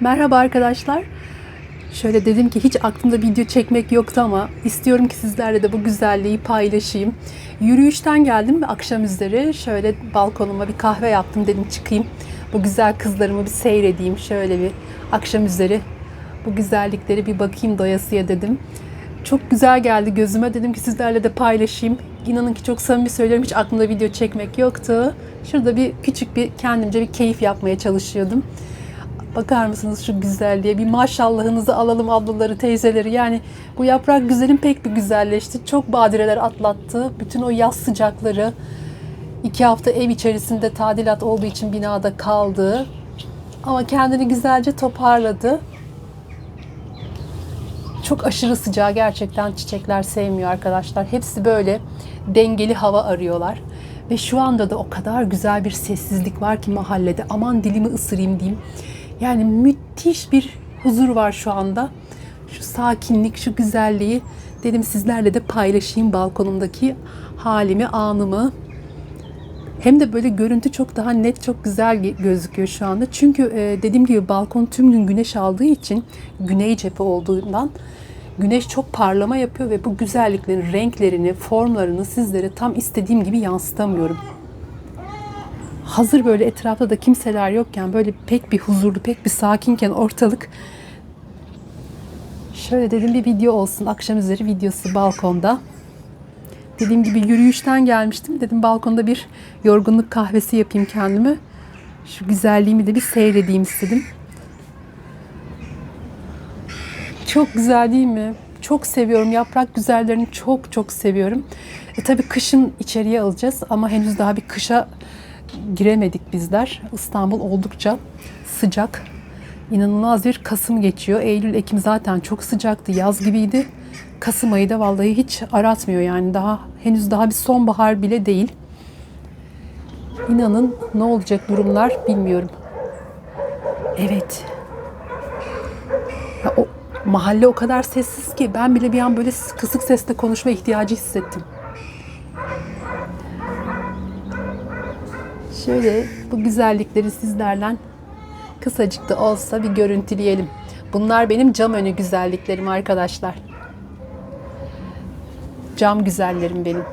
Merhaba arkadaşlar. Şöyle dedim ki hiç aklımda video çekmek yoktu ama istiyorum ki sizlerle de bu güzelliği paylaşayım. Yürüyüşten geldim ve akşam üzeri şöyle balkonuma bir kahve yaptım dedim çıkayım. Bu güzel kızlarımı bir seyredeyim şöyle bir akşam üzeri bu güzellikleri bir bakayım doyasıya dedim. Çok güzel geldi gözüme dedim ki sizlerle de paylaşayım. İnanın ki çok samimi söylüyorum hiç aklımda video çekmek yoktu. Şurada bir küçük bir kendimce bir keyif yapmaya çalışıyordum. Bakar mısınız şu güzelliğe? Bir maşallahınızı alalım ablaları, teyzeleri. Yani bu yaprak güzelim pek bir güzelleşti. Çok badireler atlattı. Bütün o yaz sıcakları. iki hafta ev içerisinde tadilat olduğu için binada kaldı. Ama kendini güzelce toparladı. Çok aşırı sıcağı gerçekten çiçekler sevmiyor arkadaşlar. Hepsi böyle dengeli hava arıyorlar. Ve şu anda da o kadar güzel bir sessizlik var ki mahallede. Aman dilimi ısırayım diyeyim. Yani müthiş bir huzur var şu anda. Şu sakinlik, şu güzelliği dedim sizlerle de paylaşayım balkonumdaki halimi, anımı. Hem de böyle görüntü çok daha net, çok güzel gözüküyor şu anda. Çünkü e, dediğim gibi balkon tüm gün güneş aldığı için güney cephe olduğundan güneş çok parlama yapıyor ve bu güzelliklerin renklerini, formlarını sizlere tam istediğim gibi yansıtamıyorum. Hazır böyle etrafta da kimseler yokken böyle pek bir huzurlu, pek bir sakinken ortalık şöyle dedim bir video olsun. Akşam üzeri videosu balkonda. Dediğim gibi yürüyüşten gelmiştim. Dedim balkonda bir yorgunluk kahvesi yapayım kendime. Şu güzelliğimi de bir seyredeyim istedim. Çok güzel değil mi? Çok seviyorum. Yaprak güzellerini çok çok seviyorum. E tabii kışın içeriye alacağız ama henüz daha bir kışa giremedik bizler. İstanbul oldukça sıcak. İnanılmaz bir Kasım geçiyor. Eylül, Ekim zaten çok sıcaktı. Yaz gibiydi. Kasım ayı da vallahi hiç aratmıyor yani daha henüz daha bir sonbahar bile değil. İnanın ne olacak durumlar bilmiyorum. Evet. Ya o mahalle o kadar sessiz ki ben bile bir an böyle kısık sesle konuşma ihtiyacı hissettim. Şöyle bu güzellikleri sizlerle kısacık da olsa bir görüntüleyelim. Bunlar benim cam önü güzelliklerim arkadaşlar. Cam güzellerim benim.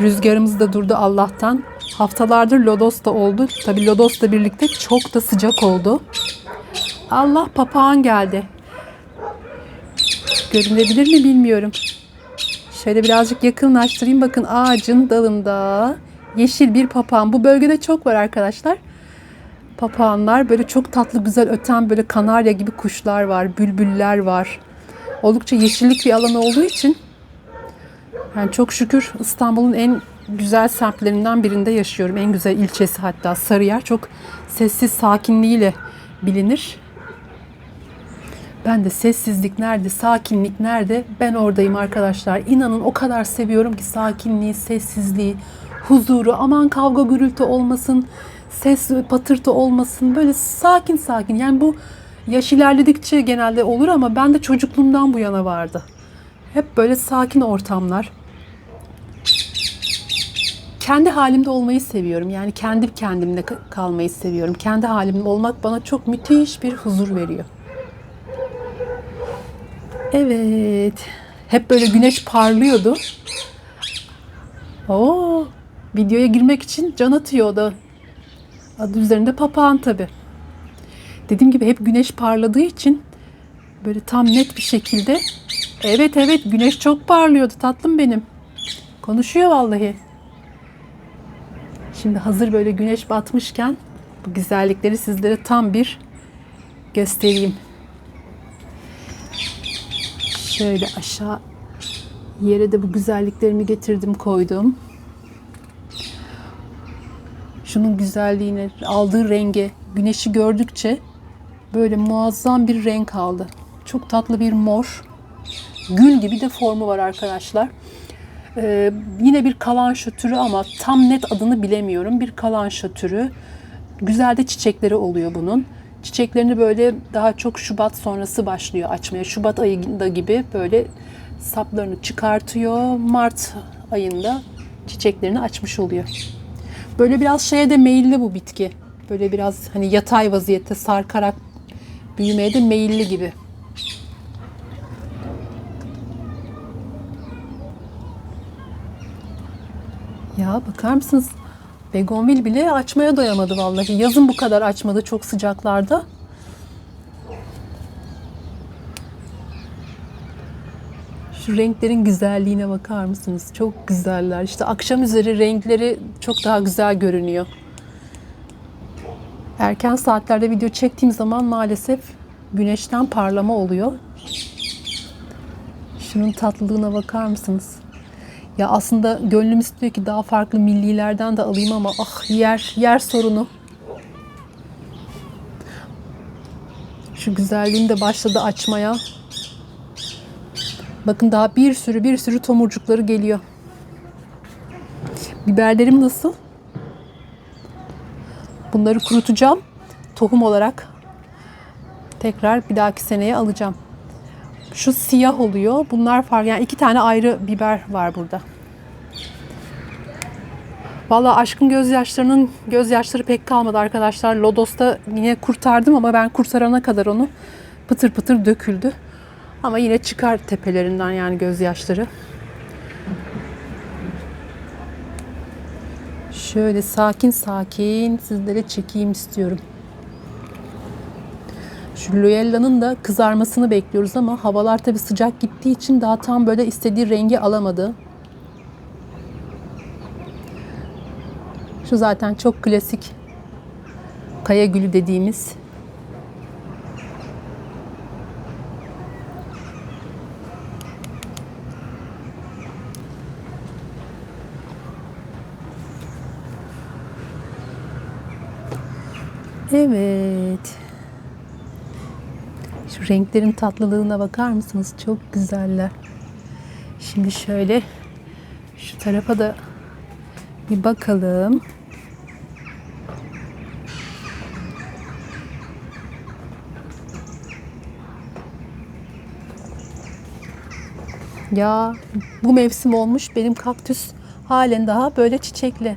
Rüzgarımız da durdu Allah'tan. Haftalardır lodos da oldu. Tabii lodosla birlikte çok da sıcak oldu. Allah papağan geldi. Görünebilir mi bilmiyorum. Şöyle birazcık yakınlaştırayım. Bakın ağacın dalında yeşil bir papağan. Bu bölgede çok var arkadaşlar. Papağanlar böyle çok tatlı güzel öten böyle kanarya gibi kuşlar var. Bülbüller var. Oldukça yeşillik bir alan olduğu için yani çok şükür İstanbul'un en güzel semtlerinden birinde yaşıyorum. En güzel ilçesi hatta Sarıyer. Çok sessiz sakinliğiyle bilinir. Ben de sessizlik nerede, sakinlik nerede ben oradayım arkadaşlar. İnanın o kadar seviyorum ki sakinliği, sessizliği, huzuru. Aman kavga gürültü olmasın, ses patırtı olmasın. Böyle sakin sakin. Yani bu yaş ilerledikçe genelde olur ama ben de çocukluğumdan bu yana vardı. Hep böyle sakin ortamlar. Kendi halimde olmayı seviyorum. Yani kendi kendimle kalmayı seviyorum. Kendi halimde olmak bana çok müthiş bir huzur veriyor. Evet. Hep böyle güneş parlıyordu. Oo, videoya girmek için can atıyordu. Adı üzerinde papağan tabi. Dediğim gibi hep güneş parladığı için böyle tam net bir şekilde evet evet güneş çok parlıyordu tatlım benim. Konuşuyor vallahi. Şimdi hazır böyle güneş batmışken bu güzellikleri sizlere tam bir göstereyim. Şöyle aşağı yere de bu güzelliklerimi getirdim koydum. Şunun güzelliğine, aldığı renge, güneşi gördükçe böyle muazzam bir renk aldı. Çok tatlı bir mor. Gül gibi de formu var arkadaşlar. Ee, yine bir kalanşa türü ama tam net adını bilemiyorum. Bir kalanşa türü. Güzel de çiçekleri oluyor bunun. Çiçeklerini böyle daha çok Şubat sonrası başlıyor açmaya. Şubat ayında gibi böyle saplarını çıkartıyor. Mart ayında çiçeklerini açmış oluyor. Böyle biraz şeye de meyilli bu bitki. Böyle biraz hani yatay vaziyette sarkarak büyümeye de meyilli gibi. Ya bakar mısınız? Begonvil bile açmaya doyamadı vallahi. Yazın bu kadar açmadı çok sıcaklarda. Şu renklerin güzelliğine bakar mısınız? Çok güzeller. İşte akşam üzeri renkleri çok daha güzel görünüyor. Erken saatlerde video çektiğim zaman maalesef güneşten parlama oluyor. Şunun tatlılığına bakar mısınız? Ya aslında gönlüm istiyor ki daha farklı millilerden de alayım ama ah yer yer sorunu. Şu güzelliğini de başladı açmaya. Bakın daha bir sürü bir sürü tomurcukları geliyor. Biberlerim nasıl? Bunları kurutacağım. Tohum olarak tekrar bir dahaki seneye alacağım. Şu siyah oluyor. Bunlar farklı. Yani iki tane ayrı biber var burada. Valla aşkın gözyaşlarının gözyaşları pek kalmadı arkadaşlar. Lodos'ta yine kurtardım ama ben kurtarana kadar onu pıtır pıtır döküldü. Ama yine çıkar tepelerinden yani gözyaşları. Şöyle sakin sakin sizlere çekeyim istiyorum. Şu da kızarmasını bekliyoruz ama havalar tabi sıcak gittiği için daha tam böyle istediği rengi alamadı. Şu zaten çok klasik kaya gülü dediğimiz Evet. Şu renklerin tatlılığına bakar mısınız? Çok güzeller. Şimdi şöyle şu tarafa da bir bakalım. Ya bu mevsim olmuş benim kaktüs halen daha böyle çiçekli.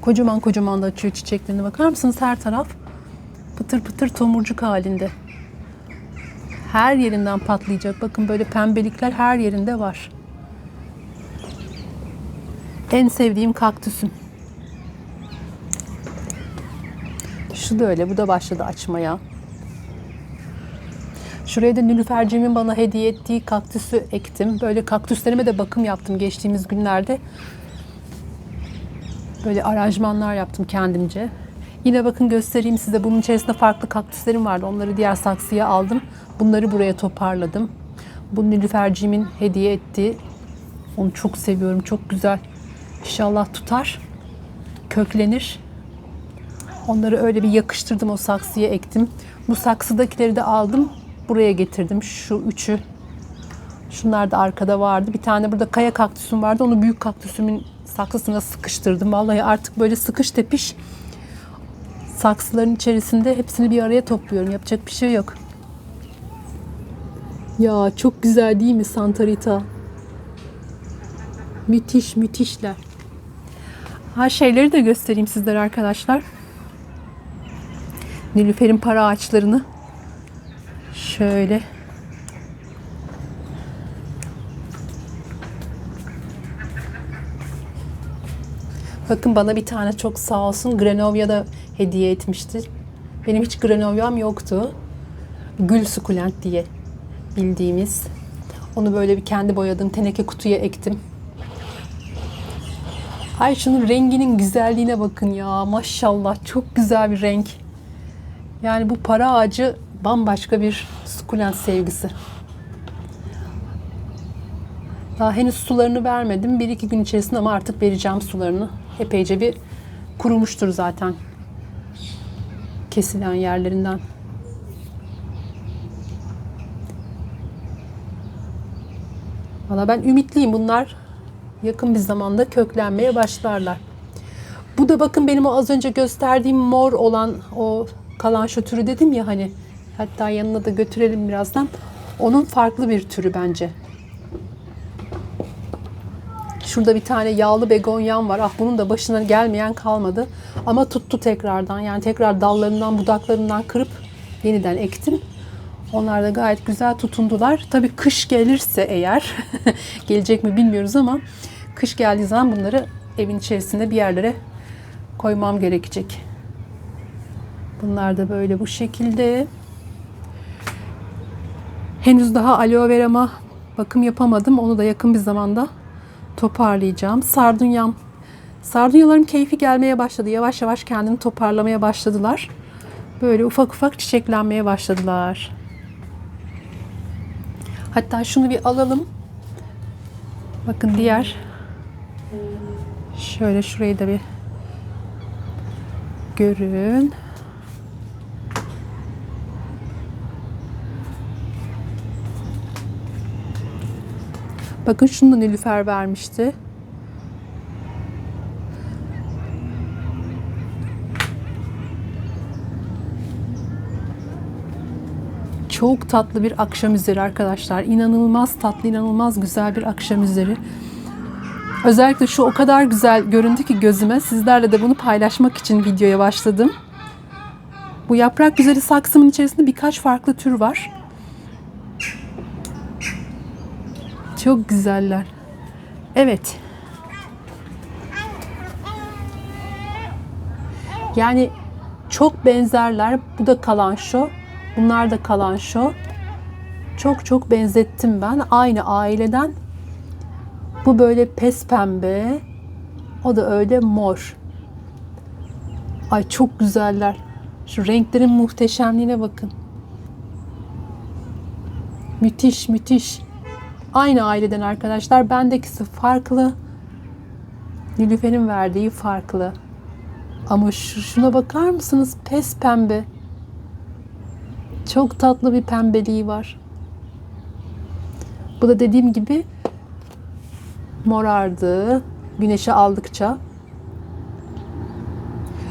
Kocaman kocaman da açıyor çiçeklerini bakar mısınız her taraf pıtır pıtır tomurcuk halinde. Her yerinden patlayacak. Bakın böyle pembelikler her yerinde var. En sevdiğim kaktüsüm. Şu da öyle. Bu da başladı açmaya. Şuraya da Nilüferciğimin bana hediye ettiği kaktüsü ektim. Böyle kaktüslerime de bakım yaptım geçtiğimiz günlerde. Böyle aranjmanlar yaptım kendimce. Yine bakın göstereyim size. Bunun içerisinde farklı kaktüslerim vardı. Onları diğer saksıya aldım. Bunları buraya toparladım. Bu Nilüferciğimin hediye ettiği. Onu çok seviyorum. Çok güzel. İnşallah tutar. Köklenir. Onları öyle bir yakıştırdım o saksıya ektim. Bu saksıdakileri de aldım. Buraya getirdim. Şu üçü. Şunlar da arkada vardı. Bir tane burada kaya kaktüsüm vardı. Onu büyük kaktüsümün saksısına sıkıştırdım. Vallahi artık böyle sıkış tepiş saksıların içerisinde hepsini bir araya topluyorum. Yapacak bir şey yok. Ya çok güzel değil mi Santarita? Müthiş müthişler. Ha şeyleri de göstereyim sizlere arkadaşlar. Nilüfer'in para ağaçlarını. Şöyle. Bakın bana bir tane çok sağ olsun Grenovia da hediye etmişti. Benim hiç Grenovia'm yoktu. Gül sukulent diye bildiğimiz. Onu böyle bir kendi boyadığım teneke kutuya ektim. Ay şunun renginin güzelliğine bakın ya. Maşallah çok güzel bir renk. Yani bu para ağacı bambaşka bir sukulent sevgisi. Daha henüz sularını vermedim. Bir iki gün içerisinde ama artık vereceğim sularını. Epeyce bir kurumuştur zaten. Kesilen yerlerinden. Valla ben ümitliyim bunlar yakın bir zamanda köklenmeye başlarlar. Bu da bakın benim o az önce gösterdiğim mor olan o kalan şu türü dedim ya hani hatta yanına da götürelim birazdan. Onun farklı bir türü bence. Şurada bir tane yağlı begonyam var. Ah bunun da başına gelmeyen kalmadı. Ama tuttu tekrardan. Yani tekrar dallarından, budaklarından kırıp yeniden ektim. Onlar da gayet güzel tutundular. Tabii kış gelirse eğer, gelecek mi bilmiyoruz ama kış geldiği zaman bunları evin içerisinde bir yerlere koymam gerekecek. Bunlar da böyle bu şekilde. Henüz daha aloe verama bakım yapamadım. Onu da yakın bir zamanda toparlayacağım. Sardunyam. Sardunyalarım keyfi gelmeye başladı. Yavaş yavaş kendini toparlamaya başladılar. Böyle ufak ufak çiçeklenmeye başladılar. Hatta şunu bir alalım. Bakın diğer. Şöyle şurayı da bir görün. Bakın şunu da Nilüfer vermişti. Çok tatlı bir akşam üzeri arkadaşlar. İnanılmaz tatlı, inanılmaz güzel bir akşam üzeri. Özellikle şu o kadar güzel göründü ki gözüme. Sizlerle de bunu paylaşmak için videoya başladım. Bu yaprak güzeli saksımın içerisinde birkaç farklı tür var. Çok güzeller. Evet. Yani çok benzerler. Bu da kalanşo. Bunlar da kalanşo. Çok çok benzettim ben. Aynı aileden. Bu böyle pes pembe. O da öyle mor. Ay çok güzeller. Şu renklerin muhteşemliğine bakın. Müthiş müthiş. Aynı aileden arkadaşlar. Bendekisi farklı. Nilüfer'in verdiği farklı. Ama şu, şuna bakar mısınız? Pes pembe. Çok tatlı bir pembeliği var. Bu da dediğim gibi morardı. Güneşi aldıkça.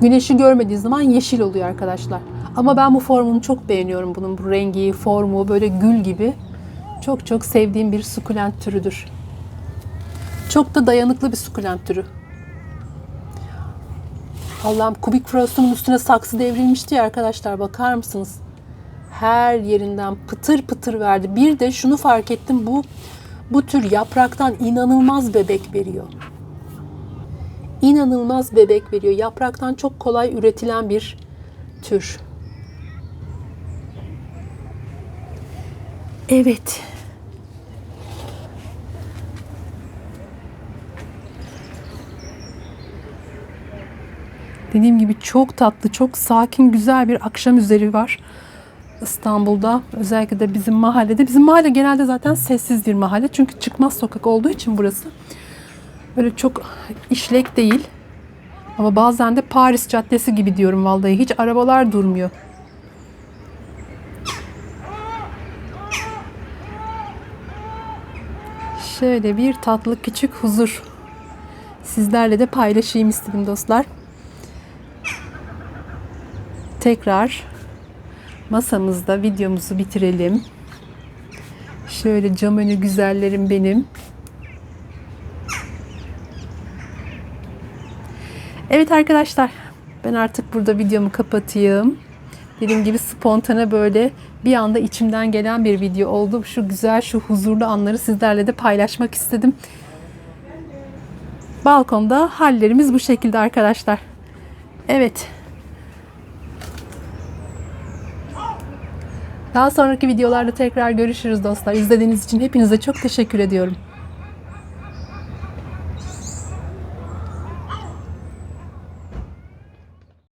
Güneşi görmediği zaman yeşil oluyor arkadaşlar. Ama ben bu formunu çok beğeniyorum bunun. Bu rengi, formu böyle gül gibi. Çok çok sevdiğim bir sukulent türüdür. Çok da dayanıklı bir sukulent türü. Allah'ım kubik frostunun üstüne saksı devrilmişti ya arkadaşlar bakar mısınız? Her yerinden pıtır pıtır verdi. Bir de şunu fark ettim bu bu tür yapraktan inanılmaz bebek veriyor. İnanılmaz bebek veriyor. Yapraktan çok kolay üretilen bir tür. Evet. Dediğim gibi çok tatlı, çok sakin, güzel bir akşam üzeri var. İstanbul'da özellikle de bizim mahallede. Bizim mahalle genelde zaten sessiz bir mahalle. Çünkü çıkmaz sokak olduğu için burası. Böyle çok işlek değil. Ama bazen de Paris Caddesi gibi diyorum vallahi. Hiç arabalar durmuyor. Şöyle bir tatlı küçük huzur. Sizlerle de paylaşayım istedim dostlar. Tekrar masamızda videomuzu bitirelim. Şöyle cam önü güzellerim benim. Evet arkadaşlar ben artık burada videomu kapatayım. Dediğim gibi spontane böyle bir anda içimden gelen bir video oldu. Şu güzel, şu huzurlu anları sizlerle de paylaşmak istedim. Balkonda hallerimiz bu şekilde arkadaşlar. Evet. Daha sonraki videolarda tekrar görüşürüz dostlar. İzlediğiniz için hepinize çok teşekkür ediyorum.